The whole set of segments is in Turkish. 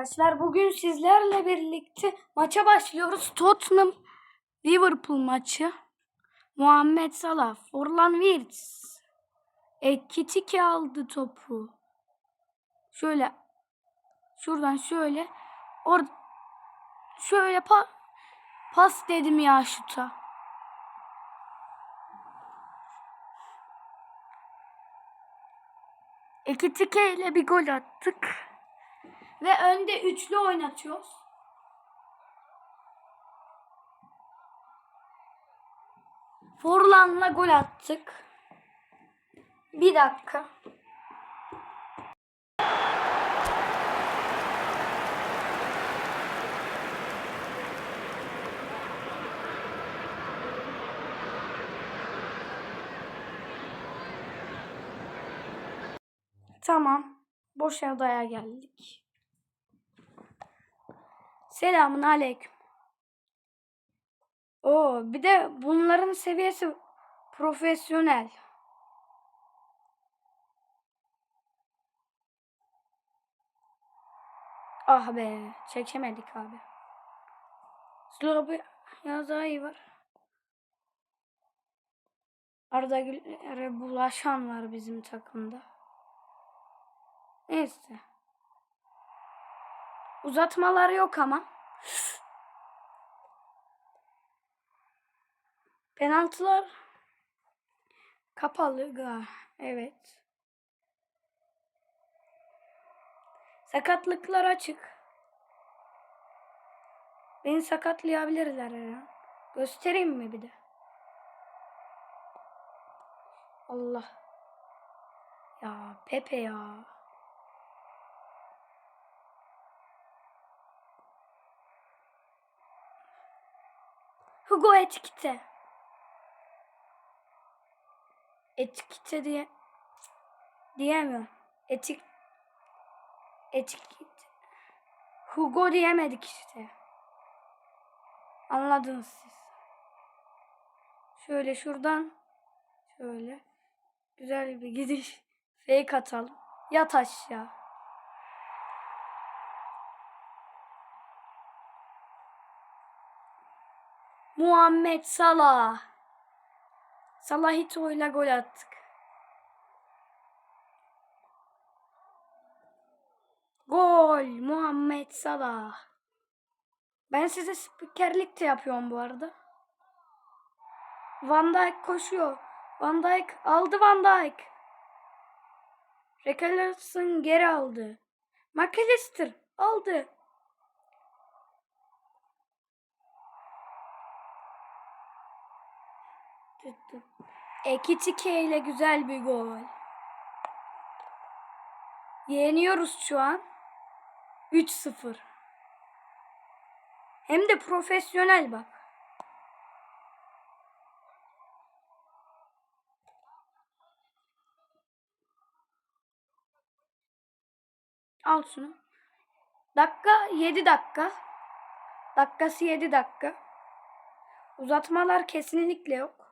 Arkadaşlar bugün sizlerle birlikte maça başlıyoruz. Tottenham Liverpool maçı. Muhammed Salah, Forlan Wirtz. Ekitike aldı topu. Şöyle şuradan şöyle or şöyle pa pas dedim ya şuta. Ekitike ile bir gol attık. Ve önde üçlü oynatıyoruz. Forlan'la gol attık. Bir dakika. Tamam. Boş odaya geldik. Selamun aleyküm. Oo, bir de bunların seviyesi profesyonel. Ah be, çekemedik abi. Slobi yazayı var. Arda Güler'e bulaşan var bizim takımda. Neyse. Uzatmalar yok ama. Penaltılar kapalı. Evet. Sakatlıklar açık. Beni sakatlayabilirler an. Göstereyim mi bir de? Allah. Ya Pepe ya. Hugo etikete. Etikete diye diyemiyorum. Etik etiket Hugo diyemedik işte. Anladınız siz. Şöyle şuradan şöyle güzel bir gidiş fake atalım. Yat aşağı. Muhammed Salah. Salahito ile gol attık. Gol Muhammed Salah. Ben size spikerlik de yapıyorum bu arada. Van Dijk koşuyor. Van Dijk aldı Van Dijk. Richarlison geri aldı. McAllister aldı. Ekitike ile güzel bir gol. Yeniyoruz şu an. 3-0. Hem de profesyonel bak. Al şunu. Dakika 7 dakika. Dakikası 7 dakika. Uzatmalar kesinlikle yok.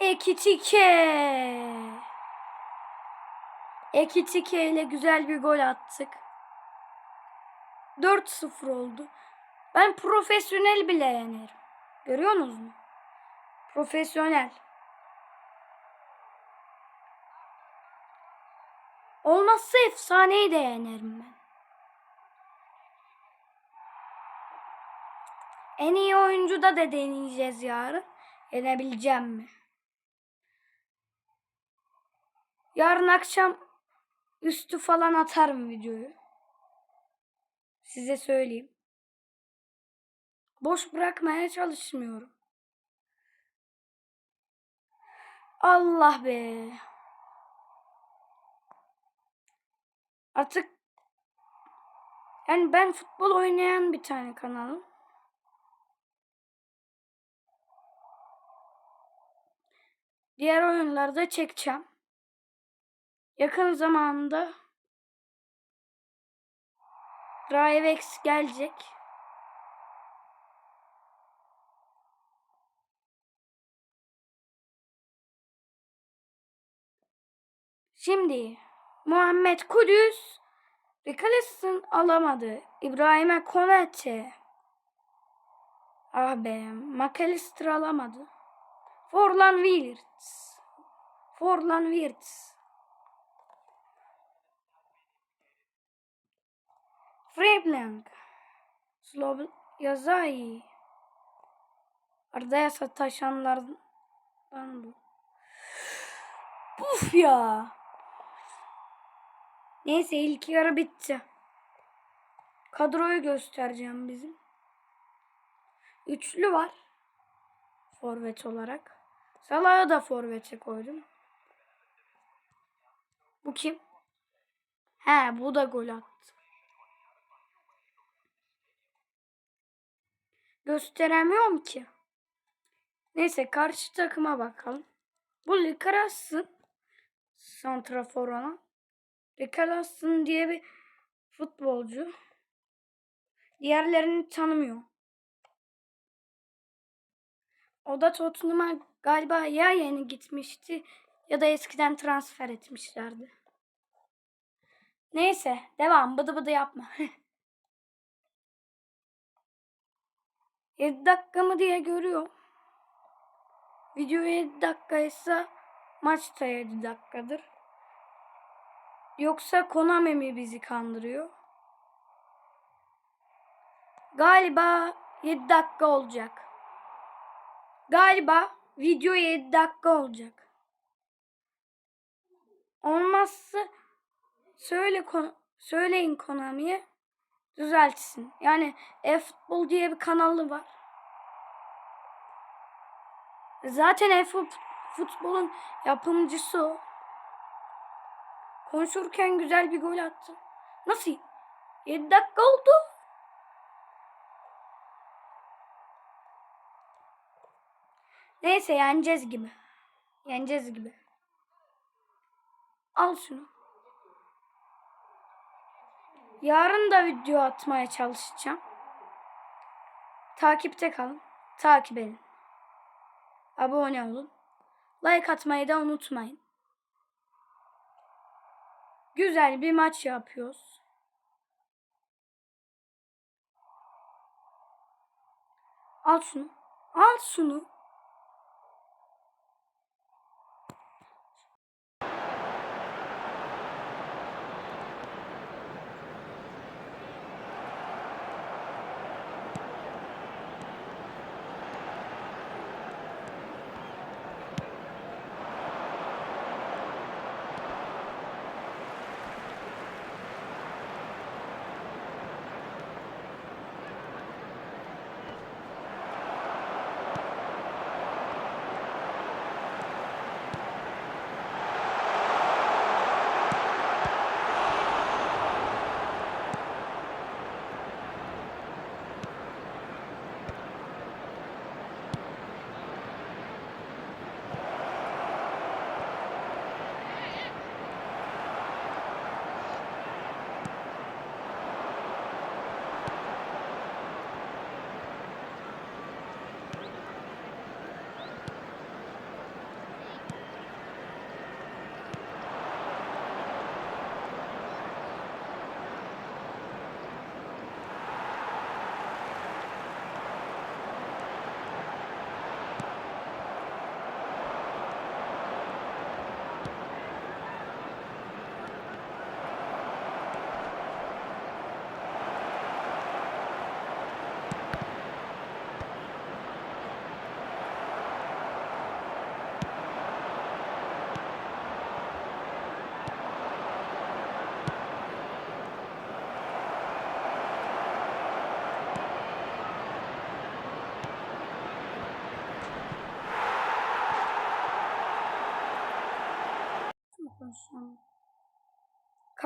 Ekitike. Ekitike ile güzel bir gol attık. 4-0 oldu. Ben profesyonel bile yenerim. Görüyorsunuz mu? Profesyonel. Olmazsa efsaneyi de yenerim ben. En iyi oyuncu da da deneyeceğiz yarın. Yenebileceğim mi? Yarın akşam üstü falan atarım videoyu. Size söyleyeyim. Boş bırakmaya çalışmıyorum. Allah be. Artık yani ben futbol oynayan bir tane kanalım. Diğer oyunlarda çekeceğim. Yakın zamanda DriveX gelecek. Şimdi Muhammed Kudüs ve alamadı. İbrahim'e Konate. Ah be, McAllister alamadı. Forlan Wirtz. Forlan Wirtz. Freblank. Slob Yazay. Arda'ya sataşanlardan bu. Uf ya. Neyse ilk yarı bitti. Kadroyu göstereceğim bizim. Üçlü var. Forvet olarak. Salah'ı da forvete koydum. Bu kim? He bu da gol attı. Gösteremiyorum ki. Neyse karşı takıma bakalım. Bu Likaras'ın santrafor olan. Likaras'ın diye bir futbolcu. Diğerlerini tanımıyor. O da Tottenham'a galiba ya yeni gitmişti ya da eskiden transfer etmişlerdi. Neyse devam bıdı bıdı yapma. 7 dakika mı diye görüyor. Video 7 dakikaysa maç da 7 dakikadır. Yoksa Konami mi bizi kandırıyor? Galiba 7 dakika olacak. Galiba video 7 dakika olacak. Olmazsa söyle kon- söyleyin Konami'ye düzeltsin. Yani e-futbol diye bir kanalı var. Zaten e-futbolun yapımcısı o. Konuşurken güzel bir gol attı. Nasıl? 7 dakika oldu. Neyse yeneceğiz gibi. Yeneceğiz gibi. Al şunu. Yarın da video atmaya çalışacağım. Takipte kalın. Takip edin. Abone olun. Like atmayı da unutmayın. Güzel bir maç yapıyoruz. Al şunu. Al şunu.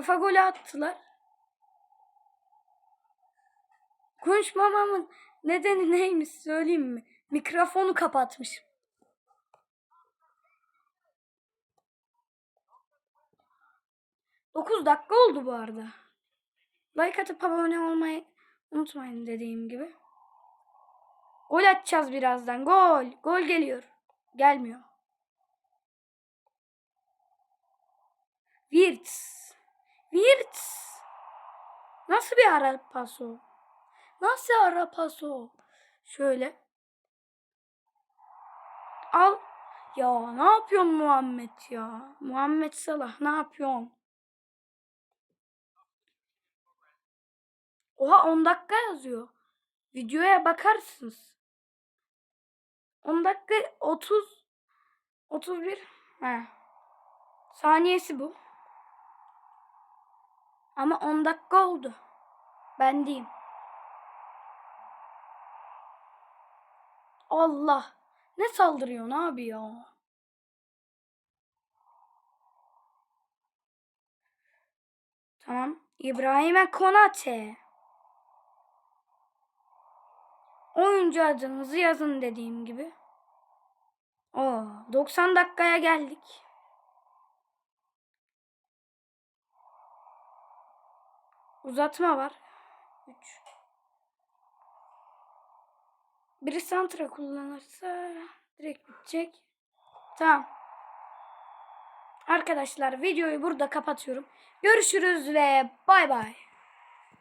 Kafa golü attılar. Konuşmamamın nedeni neymiş söyleyeyim mi? Mikrofonu kapatmışım. Dokuz dakika oldu bu arada. Like atıp abone olmayı unutmayın dediğim gibi. Gol atacağız birazdan. Gol. Gol geliyor. Gelmiyor. Wirtz. Wirtz. Nasıl bir ara pas o? Nasıl ara pas o? Şöyle. Al. Ya ne yapıyorsun Muhammed ya? Muhammed Salah ne yapıyorsun? Oha 10 dakika yazıyor. Videoya bakarsınız. 10 dakika 30 31 He. Saniyesi bu. Ama 10 dakika oldu. Ben diyeyim. Allah. Ne saldırıyorsun abi ya? Tamam. İbrahim'e Konate. Oyuncu adınızı yazın dediğim gibi. Oo, 90 dakikaya geldik. Uzatma var. 3. Biri santra kullanırsa direkt bitecek. Tamam. Arkadaşlar videoyu burada kapatıyorum. Görüşürüz ve bay bay.